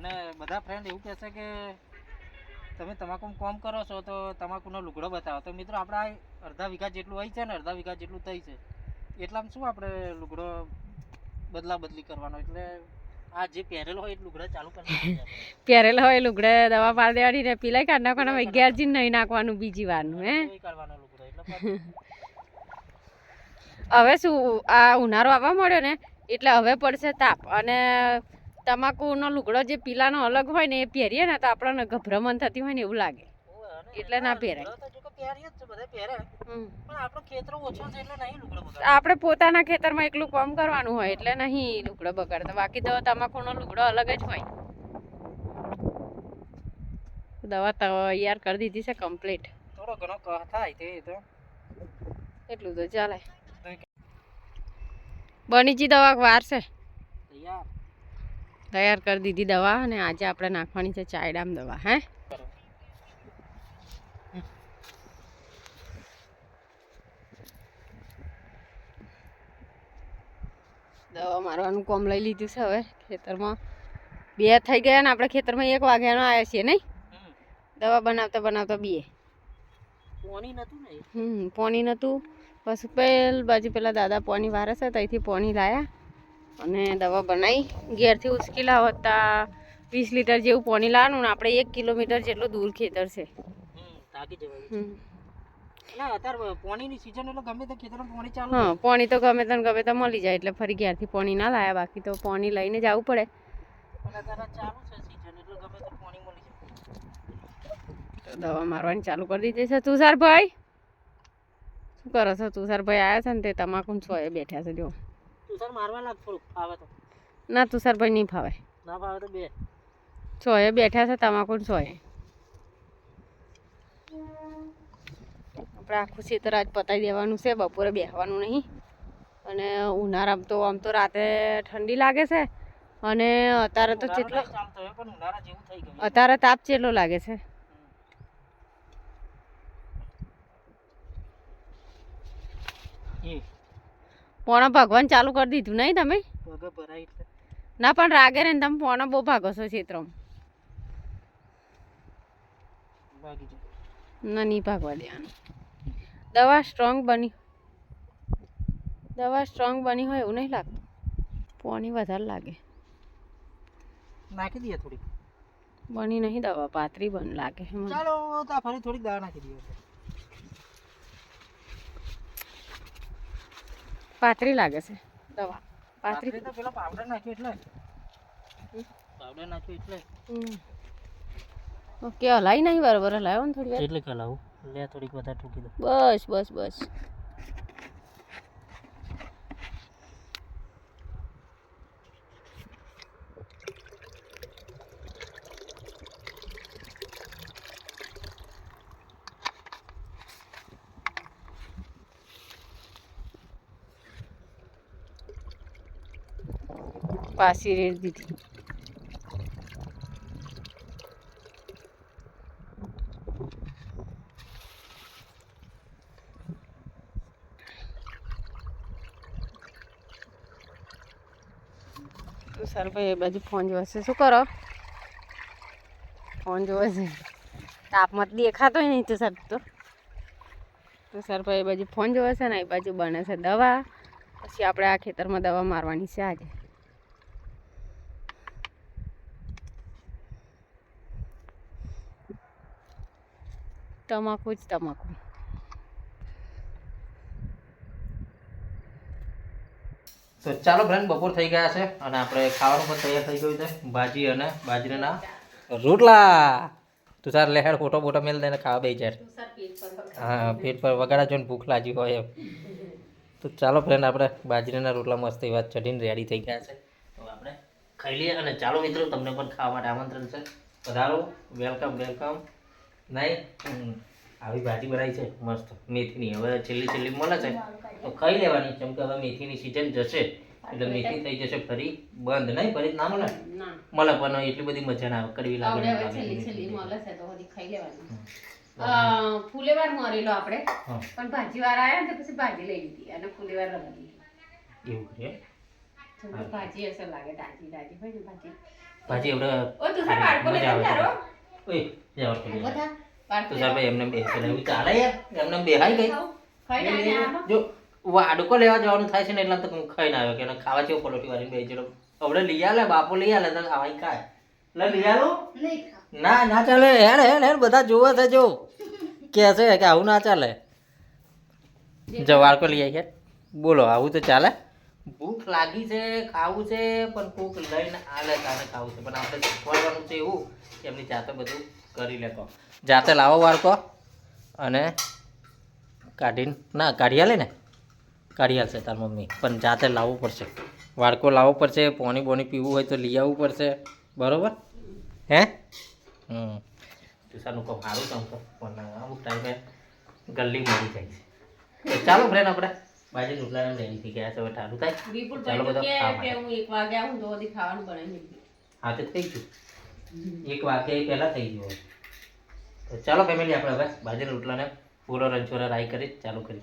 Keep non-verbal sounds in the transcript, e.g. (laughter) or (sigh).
અને બધા ફ્રેન્ડ એવું કહે છે કે તમે તમાકુ કોમ કરો છો તો તમાકુનો લુગડો બતાવો. તો મિત્રો આપણા અડધા વીઘા જેટલું હોય છે ને અડધા વીઘા જેટલું થઈ છે એટલામાં શું આપણે લુગડો બદલા બદલી કરવાનો? એટલે આ જે પહેરેલો હોય એ લુગડા ચાલુ કરી નાખીએ આપણે. (laughs) પહેરેલો હોય લુગડે દવા પાડી દેવાની ને પીલાઈ કાઢ નાખવાનો અગિયાર જી નહીં નાખવાનું બીજી વારનું હે? લુગડો એટલે (laughs) હવે શું આ ઉનાળો આવવા મળ્યો ને એટલે હવે પડશે તાપ. અને તમાકુનો લુગડો જે પીલાનો અલગ હોય ને એ પહેરીએ ને તો આપણને ગભરામણ થતી હોય ને એવું લાગે. એટલે ના પહેરાય. આપણે પોતાના ખેતરમાં એકલું કામ કરવાનું હોય એટલે નહીં લુગડો બગાડતા. બાકી તો તમાકુનો લુગડો અલગ જ હોય. દવા તૈયાર કરી દીધી છે કમ્પ્લીટ. થોડો ઘણો કહ થાય તે તો. એટલું તો ચાલે. બનીજી દવા વાર છે. તૈયાર. તૈયાર કરી દીધી દવા અને આજે આપણે નાખવાની છે ચાયડામ દવા હે. દવા મારવાનું કોમ લઈ લીધું છે હવે ખેતરમાં. બે થઈ ગયા ને આપણે ખેતરમાં એક વાગ્યાનો આવ્યા છીએ નહીં? દવા બનાવતા બનાવતા બે. પોણી નતું ને હમ પોણી નહોતું પછી પેલ બાજુ પેલા દાદા પોણી વારસ હતા ત્યાંથી પોણી લાયા. અને દવા બનાવી ઘેરથી ઉશ્કેલા હતા વીસ લીટર જેવું પોણી લાવવાનું ને આપણે એક કિલોમીટર જેટલું દૂર ખેતર છે. હમ, થાકી એટલે અત્યારે પોણીની સિઝન એટલે ગમે તે ખેતરમાં પોણી ચાલુ હા પોણી તો ગમે તને ગમે તો મળી જાય એટલે ફરી ઘેરથી પોણી ના લાયા બાકી તો પોણી લઈને જવું પડે. છે દવા મારવાની ચાલુ કરી દીધી છે તુષારભાઈ. શું કરો છો? તુષારભાઈ આવ્યા છે ને તે તમાકુ છોએ બેઠા છે જો. તું મારવા લાગ થોડુંક ફાવે તો. ના તુષારભાઈ નહીં ફાવે. ના ફાવે તો બે. છોએ બેઠા છે તમાકુ છોએ આપણે આખું ખેતર આજ પતાવી દેવાનું છે બપોરે બેસવાનું નહીં. અને ઉનાળામાં તો આમ તો રાતે ઠંડી લાગે છે અને અત્યારે તો કેટલો અત્યારે તાપ ચેટલો લાગે છે. એ. પોણા ભગવાન ચાલુ કરી દીધું નહીં તમે? ના પણ રાગે ને તમે પોણો બહુ ભાગો છો ખેતરમાં ના નહીં ભાગવા દેવાનું. દવા સ્ટ્રોંગ બની દવા સ્ટ્રોંગ બની હોય એવું નહીં લાગતું. પોણી વધારે લાગે. નાખી દઈએ થોડી બની નહીં દવા પાતરી બન લાગે ચાલો ફરી થોડીક દવા નાખી દઈએ. પાતળી લાગે છે. દવા. પાતરી પાત્રી તો પેલો પાવડર નાખ્યો એટલે. પાવડર નાખ્યો એટલે. ઓકે હલાઈ નહીં બરાબર હલાવો ને થોડી વાર. એટલે હલાવું. લે થોડીક વધારે ટૂંકી દો બસ બસ બસ. પાછી રેડ દીધી. તો સરભાઈ એ બાજુ ફોન જોવે છે. શું કરો? ફોન જોવે છે. તાપમાં દેખાતો નહીં તો સર તો. તો સરભાઈ એ બાજુ ફોન જોવે છે ને એ બાજુ બને છે દવા. પછી આપણે આ ખેતરમાં દવા મારવાની છે આજે. તમાકુ જ તો ચાલો ફ્રેન્ડ બપોર થઈ ગયા છે અને આપણે ખાવાનું પણ તૈયાર થઈ ગયું છે, ભાજી અને બાજરીના રોટલા. તું સાર લેહેડ ફોટો મેલ દઈને ખાવા બે જાય હા, પેટ પર વગાડા જો ને ભૂખ લાગી હોય એમ. તો ચાલો ફ્રેન્ડ આપણે બાજરીના રોટલા મસ્ત એવા ચઢીને રેડી થઈ ગયા છે. તો આપણે ખાઈ લઈએ અને ચાલો મિત્રો, તમને પણ ખાવા માટે આમંત્રણ છે. પધારો વેલકમ વેલકમ નહીં આવી ભાજી બનાવી છે મસ્ત. મેથીની. હવે છેલ્લી છેલ્લી મળે છે. તો ખાઈ લેવાની. કેમ કે હવે મેથીની સિઝન જશે. એટલે મેથી થઈ જશે ફરી. બંધ નહીં ફરી ના મળે? મળે પણ એટલી બધી મજા ના કરવી લાગે. છેલ્લી છેલ્લી મળે છે તો હજી ખાઈ લેવાની. ફૂલેવાર મરેલો આપણે. પણ ભાજી વાર આવ્યા ને તો પછી ભાજી લઈ લીધી. અને ફૂલેવાર રમી એવું કરીએ ભાજી અસર લાગે તાજી તાજી ભાજી. ભાજી એવડે ઓ તું બાળકો લઈ જારો ઓય જવા એમને એવું ચાલે યાર એમને બેહાઈ ગઈ. જો વાડકો લેવા જવાનું થાય છે ને એટલે તો હું ખાઈને આવ્યો કે ખાવા જેવું પલોઠી વાળી બે જડો હવે લઈ આલે બાપો લઈ આલે તો ખાવાય ખાય લઈ આલો. ના ના ચાલે. હેડ હેડ હેડ બધા જોવે છે જો કે છે કે આવું ના ચાલે. જો લઈ આવી બોલો આવું તો ચાલે. ભૂખ લાગી છે, ખાવું છે, પણ ભૂખ લઈને આલે તાને ખાવું છે. પણ આપણે શીખવાડવાનું છે એવું કે એમની જાતે બધું કરી લેતો જાતે લાવો વાળકો અને કાઢીને, ના, કાઢી આલે ને? કાઢી આલશે તાર મમ્મી. પણ જાતે લાવવું પડશે. વાળકો લાવવો પડશે, પોણી બોણી પીવું હોય તો લઈ આવવું પડશે. બરોબર? હે? હમ. તુષારનું કામ સારું કામ પણ અમુક ટાઈમે ગલ્લી મળી જાય છે. ચાલો ફ્રેન્ડ આપણે બાજુ રોટલા રેડી થઈ ગયા છે હવે ઠારું થાય. વિપુલ ચાલો બધા કે હું એક વાગે આવું તો બધી ખાવાનું બનાવી હા તો થઈ ગયું. એક વાગે પહેલા થઈ ગયું તો ચાલો ફેમિલી આપણે હવે બાજરી રોટલાને પૂરો રંચોરા રાઈ કરી ચાલુ કરી